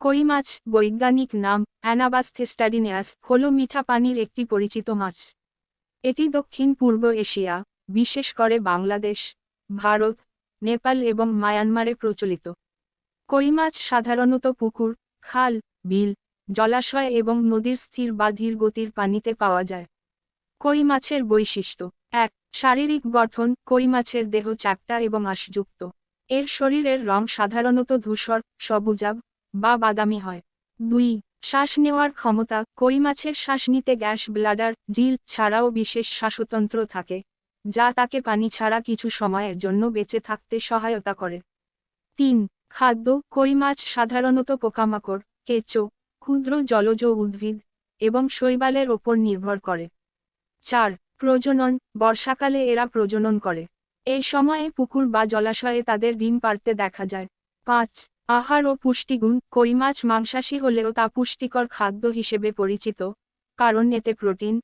কই মাছ বৈজ্ঞানিক নাম অ্যানাবাস্থেস্টাডিনিয়াস হল মিঠা পানির একটি পরিচিত মাছ। এটি দক্ষিণ পূর্ব এশিয়া, বিশেষ করে বাংলাদেশ, ভারত, নেপাল এবং মায়ানমারে প্রচলিত। কই মাছ সাধারণত পুকুর, খাল, বিল, জলাশয় এবং নদীর স্থির বা ধীর গতির পানিতে পাওয়া যায়। কই মাছের বৈশিষ্ট্য এক, শারীরিক গঠন কই মাছের দেহ চ্যাপ্টা এবং আঁশযুক্ত। এর শরীরের রং সাধারণত ধূসর সবুজাব বা বাদামি হয়। দুই, শ্বাস নেওয়ার ক্ষমতা। কই মাছের শ্বাস নিতে গ্যাস, ব্লাডার, জিল ছাড়াও বিশেষ শ্বাসতন্ত্র থাকে, যা তাকে পানি ছাড়া কিছু সময়ের জন্য বেঁচে থাকতে সহায়তা করে। তিন, খাদ্য। কই মাছ সাধারণত পোকামাকড়, কেঁচো, ক্ষুদ্র জলজ উদ্ভিদ এবং শৈবালের ওপর নির্ভর করে। চার, প্রজনন। বর্ষাকালে এরা প্রজনন করে। এই সময়ে পুকুর বা জলাশয়ে তাদের ডিম পারতে দেখা যায়। পাঁচ আহার ও পুষ্টিগুণ, কই মাছ মাংসাশী হলেও তা পুষ্টিকর খাদ্য হিসেবে পরিচিত, কারণ এতে প্রোটিন,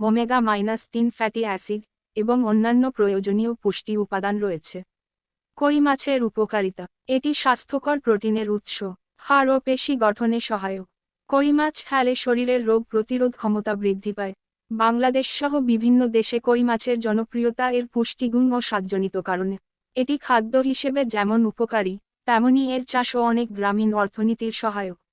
ওমেগা মাইনাস তিন ফ্যাটি অ্যাসিড এবং অন্যান্য প্রয়োজনীয় পুষ্টি উপাদান রয়েছে। কই মাছের উপকারিতা, এটি স্বাস্থ্যকর প্রোটিনের উৎস, হাড় ও পেশি গঠনে সহায়ক। কই মাছ খেলে শরীরের রোগ প্রতিরোধ ক্ষমতা বৃদ্ধি পায়। বাংলাদেশ সহ বিভিন্ন দেশে কই মাছের জনপ্রিয়তা এর পুষ্টিগুণ ও স্বাদজনিত কারণে। এটি খাদ্য হিসেবে যেমন উপকারী তেমনি এর চাষও অনেক গ্রামীণ অর্থনীতির সহায়ক।